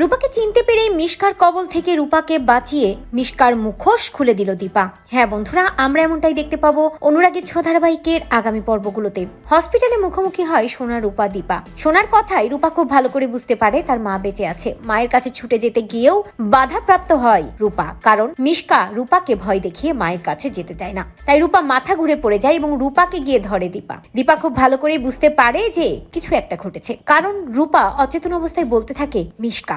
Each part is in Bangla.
রূপাকে চিনতে পেরেই মিশকার কবল থেকে রূপাকে বাঁচিয়ে মিশকার মুখোশ খুলে দিল দীপা। হ্যাঁ বন্ধুরা, আমরা এমনটাই দেখতে পাবো অনুরাগের ছ ধারাবাহিকের আগামী পর্বগুলোতে। হসপিটালে মুখোমুখি হয় সোনা, রূপা, দীপা। সোনার কথাই রূপা খুব ভালো করে বুঝতে পারে তার মা বেঁচে আছে। মায়ের কাছে ছুটে যেতে গিয়েও বাধাপ্রাপ্ত হয় রূপা, কারণ মিশকা রূপাকে ভয় দেখিয়ে মায়ের কাছে যেতে দেয় না। তাই রূপা মাথা ঘুরে পড়ে যায় এবং রূপাকে গিয়ে ধরে দীপা। দীপা খুব ভালো করে বুঝতে পারে যে কিছু একটা ঘটেছে। কারণ রূপা অচেতন অবস্থায় বলতে থাকে, মিশকা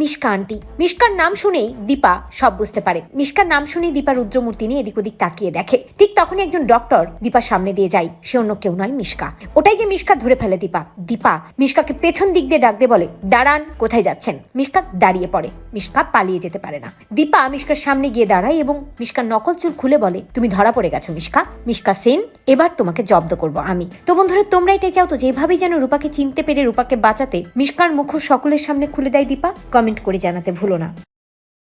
মিশকা আন্টি মিশকার নাম শুনেই দীপা সব বুঝতে পারে। মিশকার নাম শুনেই দীপা রুদ্রমূর্তি নিয়ে এদিক ওদিক তাকিয়ে দেখে। ঠিক তখনই একজন ডক্টর দীপার সামনে দিয়ে যায়। সে অন্য কেউ নয় মিশকা ওটাই যে মিশকা ধরে ফেলে দীপা। দীপা মিশকাকে পেছন দিক দিয়ে ডাক দিয়ে বলে, দাঁড়ান, কোথায় যাচ্ছেন? মিশকা দাঁড়িয়ে পড়ে। মিশকা পালিয়ে যেতে পারে না। দীপা মিশকার সামনে গিয়ে দাঁড়ায় এবং মিশকার নকল চুল খুলে বলে, তুমি ধরা পড়ে গেছো মিশকা মিশকা সেন, এবার তোমাকে জব্দ করব আমি। তো বন্ধুরা তোমরা এটাই চাও তো, যেভাবেই যেন রূপাকে চিনতে পেরে রূপাকে বাঁচাতে মিশকার মুখ সকলের সামনে খুলে দেয় দীপা। কমেন্ট করে জানাতে ভুলো না।